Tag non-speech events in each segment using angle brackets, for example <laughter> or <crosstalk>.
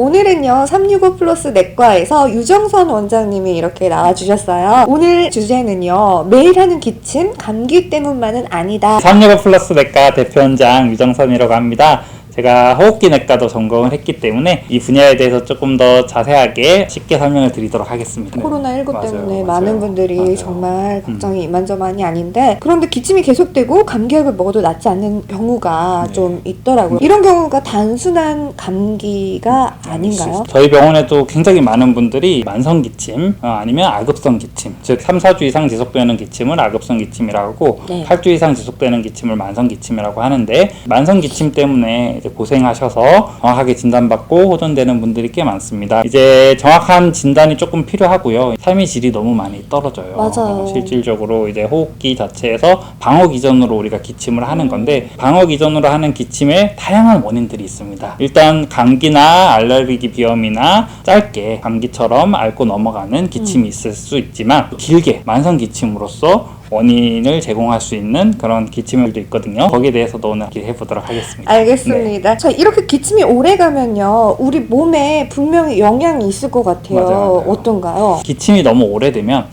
오늘은요 365 플러스 내과에서 유정선 원장님이 이렇게 나와주셨어요. 오늘 주제는요 매일 하는 기침 감기 때문만은 아니다. 365 플러스 내과 대표원장 유정선이라고 합니다. 제가 호흡기 내과도 전공을 했기 때문에 이 분야에 대해서 조금 더 자세하게 쉽게 설명을 드리도록 하겠습니다. 코로나19 맞아요, 때문에 맞아요. 많은 분들이 맞아요. 음. 정말 걱정이 이만저만이 아닌데 그런데 기침이 계속되고 감기약을 먹어도 낫지 않는 경우가 네. 좀 있더라고요. 이런 경우가 단순한 감기가 아닌가요? 저희 병원에도 굉장히 많은 분들이 만성 기침 어, 아니면 악읍성 기침, 즉 3, 4주 이상 지속되는 기침을 악읍성 기침이라고 하고 네. 8주 이상 지속되는 기침을 만성 기침이라고 하는데 만성 기침 때문에 이제 고생하셔서 정확하게 진단받고 호전되는 분들이 꽤 많습니다. 이제 정확한 진단이 조금 필요하고요. 삶의 질이 너무 많이 떨어져요. 맞아요. 어, 실질적으로 이제 호흡기 자체에서 방어 기전으로 우리가 기침을 하는 건데 방어 기전으로 하는 기침에 다양한 원인들이 있습니다. 일단 감기나 알레르기 비염이나 짧게 감기처럼 앓고 넘어가는 기침이 있을 수 있지만 길게 만성 기침으로서 원인을 제공할 수 있는 그런 기침들도 있거든요. 거기에 대해서도 오늘 얘기해 보도록 하겠습니다. 알겠습니다. 자, 이렇게 기침이 오래 가면요, 우리 몸에 분명히 영향이 있을 것 같아요. 맞아요, 맞아요. 어떤가요? 기침이 너무 오래되면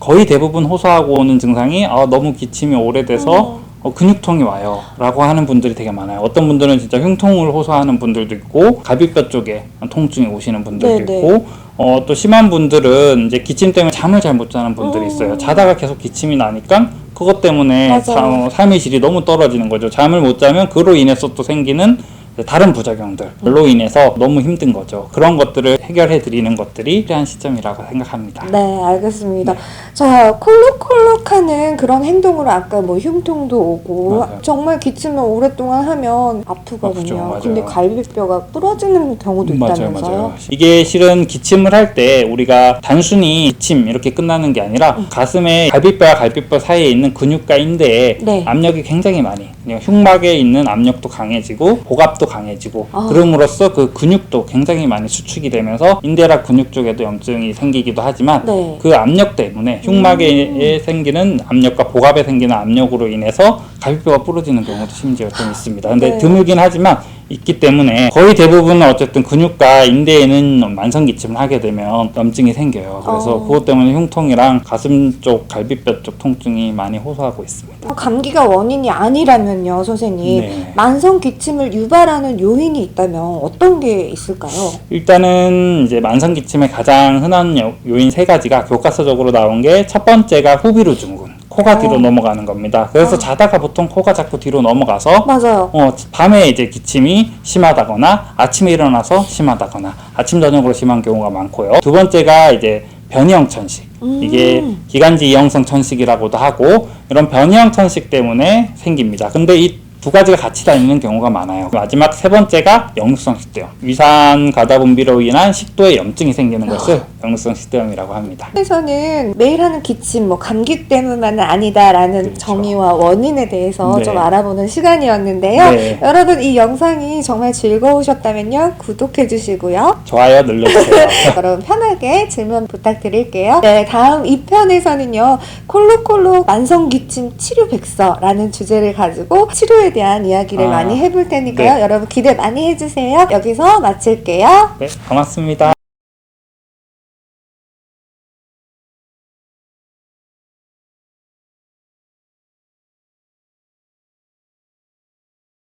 거의 대부분 호소하고 오는 증상이 아, 너무 기침이 오래돼서 어, 근육통이 와요 라고 하는 분들이 되게 많아요 어떤 분들은 진짜 흉통을 호소하는 분들도 있고 갈비뼈 쪽에 통증이 오시는 분들도 네네. 있고 어, 또 심한 분들은 이제 기침 때문에 잠을 잘 못 자는 분들이 음. 있어요 자다가 계속 기침이 나니까 그것 때문에 맞아요. 자- 어, 삶의 질이 너무 떨어지는 거죠 잠을 못 자면 그로 인해서 또 생기는 다른 부작용들로 인해서 너무 힘든 거죠. 그런 것들을 해결해 드리는 것들이 필요한 시점이라고 생각합니다. 네, 알겠습니다. 자, 콜록콜록하는 그런 행동으로 아까 뭐 흉통도 오고 맞아요. 정말 기침을 오랫동안 하면 아프거든요. 아프죠. 근데 갈비뼈가 부러지는 경우도 맞아요, 있다면서요? 맞아요. 이게 실은 기침을 할 때 우리가 단순히 기침 이렇게 끝나는 게 아니라 가슴에 갈비뼈와 갈비뼈 사이에 있는 근육과 인대에 네. 압력이 굉장히 많이 흉막에 있는 압력도 강해지고 복압도 강해지고 아. 그럼으로써 그 근육도 굉장히 많이 수축이 되면서 인대라 근육 쪽에도 염증이 생기기도 하지만 네. 그 압력 때문에 흉막에 생기는 압력과 복압에 생기는 압력으로 인해서 갈비뼈가 부러지는 경우도 심지어 좀 있습니다. 근데 네. 드물긴 하지만 있기 때문에 거의 대부분은 어쨌든 근육과 인대에는 만성 기침을 하게 되면 염증이 생겨요. 그래서 어. 그것 때문에 흉통이랑 가슴 쪽, 갈비뼈 쪽 통증이 많이 호소하고 있습니다. 어, 감기가 원인이 아니라면요, 선생님. 네. 만성 기침을 유발하는 요인이 있다면 어떤 게 있을까요? 일단은 이제 만성 기침의 가장 흔한 요- 요인 세 가지가 교과서적으로 나온 게 첫 번째가 후비루 증후군. 코가 뒤로 어. 넘어가는 겁니다. 그래서 어. 자다가 보통 코가 자꾸 뒤로 넘어가서 맞아요. 어, 밤에 이제 기침이 심하다거나 아침에 일어나서 심하다거나 아침 저녁으로 심한 경우가 많고요. 두 번째가 이제 변이형 천식. 이게 기관지 이형성 천식이라고도 하고 이런 변이형 천식 때문에 생깁니다. 근데 이 두 가지가 같이 다니는 경우가 많아요. 마지막 세 번째가 역류성 식도염. 위산 가다 분비로 인한 식도에 염증이 생기는 것을 역류성 식도염이라고 합니다. 에서는 매일 하는 기침, 뭐 감기 때문만은 아니다라는 그렇죠. 정의와 원인에 대해서 네. 좀 알아보는 시간이었는데요. 네. 여러분 이 영상이 정말 즐거우셨다면요 구독해 주시고요. 좋아요 눌러주세요. <laughs> 여러분 편하게 질문 부탁드릴게요. 네, 다음 2편에서는요 콜록콜록 만성 기침 치료 백서라는 주제를 가지고 치료에 대한 이야기를 아, 많이 해볼 테니까요. 네. 여러분 기대 많이 해주세요. 여기서 마칠게요. 네, 고맙습니다.